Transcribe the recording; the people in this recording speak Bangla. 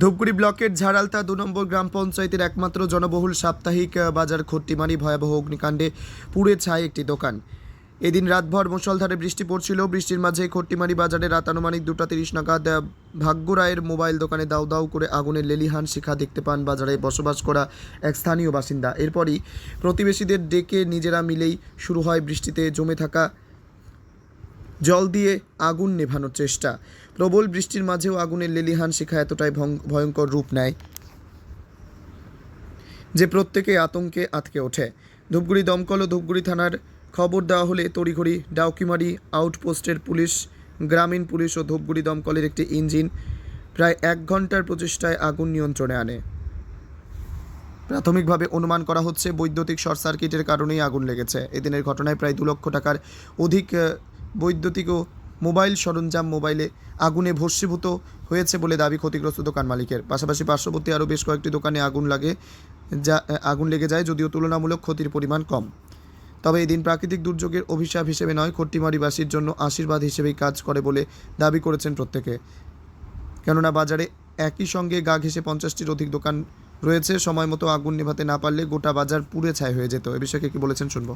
ধূপগুড়ি ব্লকের ঝাড়ালতা দু নম্বর গ্রাম পঞ্চায়েতের একমাত্র জনবহুল সাপ্তাহিক বাজার খট্টিমারি ভয়াবহ অগ্নিকাণ্ডে পুড়ে ছায় একটি দোকান। এদিন রাতভর মুষলধারে বৃষ্টি পড়ছিল। বৃষ্টির মাঝে খট্টিমারি বাজারে রাত আনুমানিক দুটা তিরিশ নাগাদ আহ, ভাগ্য রায়ের মোবাইল দোকানে দাউ দাউ করে আগুনের লেলিহান শিখা দেখতে পান বাজারে বসবাস করা এক স্থানীয় বাসিন্দা। এরপরই প্রতিবেশীদের ডেকে নিজেরা মিলেই শুরু হয় বৃষ্টিতে জমে থাকা জল দিয়ে আগুন নেভানোর চেষ্টা। প্রবল বৃষ্টির মাঝেও আগুনের লেলিহান শিখা এতটাই ভয়ঙ্কর রূপ নেয় যে প্রত্যেকে আতঙ্কে আতকে ওঠে। ধূপগুড়ি দমকল ও ধূপগুড়ি থানার খবর দেওয়া হলে তড়িঘড়ি ডাউকিমারি আউটপোস্টের পুলিশ, গ্রামীণ পুলিশ ও ধূপগুড়ি দমকলের একটি ইঞ্জিন প্রায় এক ঘণ্টার প্রচেষ্টায় আগুন নিয়ন্ত্রণে আনে। প্রাথমিকভাবে অনুমান করা হচ্ছে বৈদ্যুতিক শর্ট সার্কিটের কারণেই আগুন লেগেছে। এদিনের ঘটনায় প্রায় দু লক্ষ টাকার অধিক বৈদ্যুতিক ও মোবাইল সরঞ্জাম মোবাইলে আগুনে ভস্মীভূত হয়েছে বলে দাবি ক্ষতিগ্রস্ত দোকান মালিকের। পাশাপাশি পার্শ্ববর্তী আরও বেশ কয়েকটি দোকানে আগুন লাগে, যা আগুন লেগে যায় যদিও তুলনামূলক ক্ষতির পরিমাণ কম। তবে এদিন প্রাকৃতিক দুর্যোগের অভিশাপ হিসেবে নয়, খট্টিমারিবাসীর জন্য আশীর্বাদ হিসেবেই কাজ করে বলে দাবি করেছেন প্রত্যেকে। কেননা বাজারে একই সঙ্গে গা ঘেঁষে পঞ্চাশটির অধিক দোকান রয়েছে, সময় মতো আগুন নেভাতে না পারলে গোটা বাজার পুড়ে ছাই হয়ে যেত। এ বিষয়ে কি বলেছেন শুনব।